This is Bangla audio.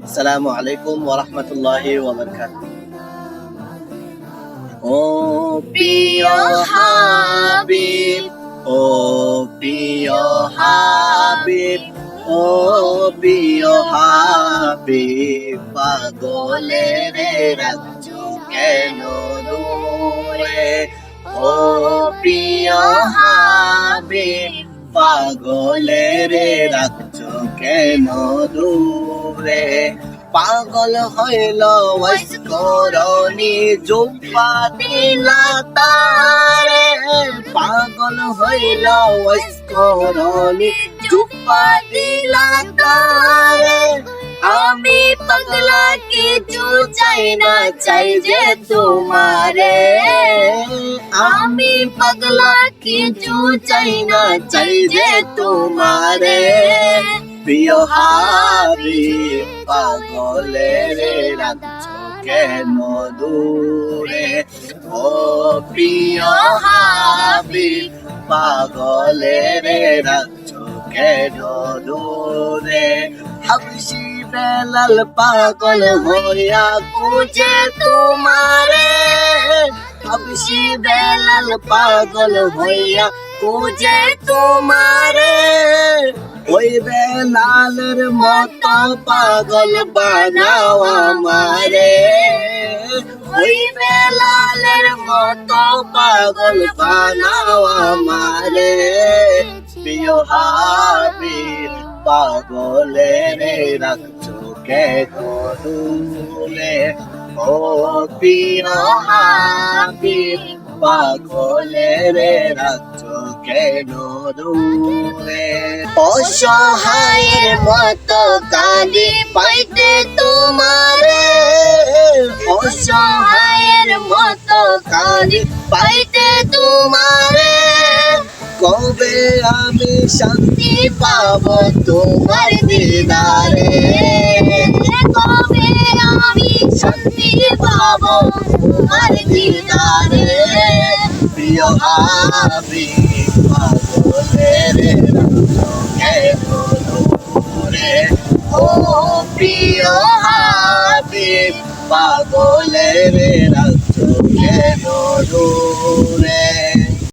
আসসালামু আলাইকুম ওয়া রাহমাতুল্লাহি ওয়া বারাকাতুহু ও প্রিয় হাবিব ও প্রিয় হাবিব ও প্রিয় হাবিব পাগলে রে রাখছো কেন দূরে ও প্রিয় হাবিব পাগলে রে রাখছো কেন দূরে? পাগল হইল করণি জুম্পা দিলা তারে পাগল হইল করণি জুম্পা দিলা তারে আমি পাগলা কিছু চাই না, চাই যে তোমারে। আমি পাগলা কিছু চাই না, চাই যে তোমারে। প্রিয় হাবি পাগলে রে রাখছো কেন দূরে ও প্রিয় হাবি পাগলে রে কেন দূরে হাবসি বেলাল পাগল হইয়া খুঁজে তোমারে। হাবসি বেলাল পাগল হইয়া খুঁজে তোমারে। ওই বেলালের মতো পাগল বানাও আমারে। ওই বেলালের মতো পাগল বানাও আমারে। প্রিয় হাবিব পাগলে রে রাখছো কে দূরে ও প্রিয় হাবিব পাগলে রে রাখছো কেন দূরে অসহায়ের মতো কালি পাইতে তোমারে। অসহায়ের মতো কালি পাইতে তোমারে। কবে আমি শান্তি পাবো তোমার দিদারে? কবে আমি শান্তি পাবো তোমার দিদারে? প্রিয় হাবি প্রিয় হাবি পাগলের রে কেন দূরে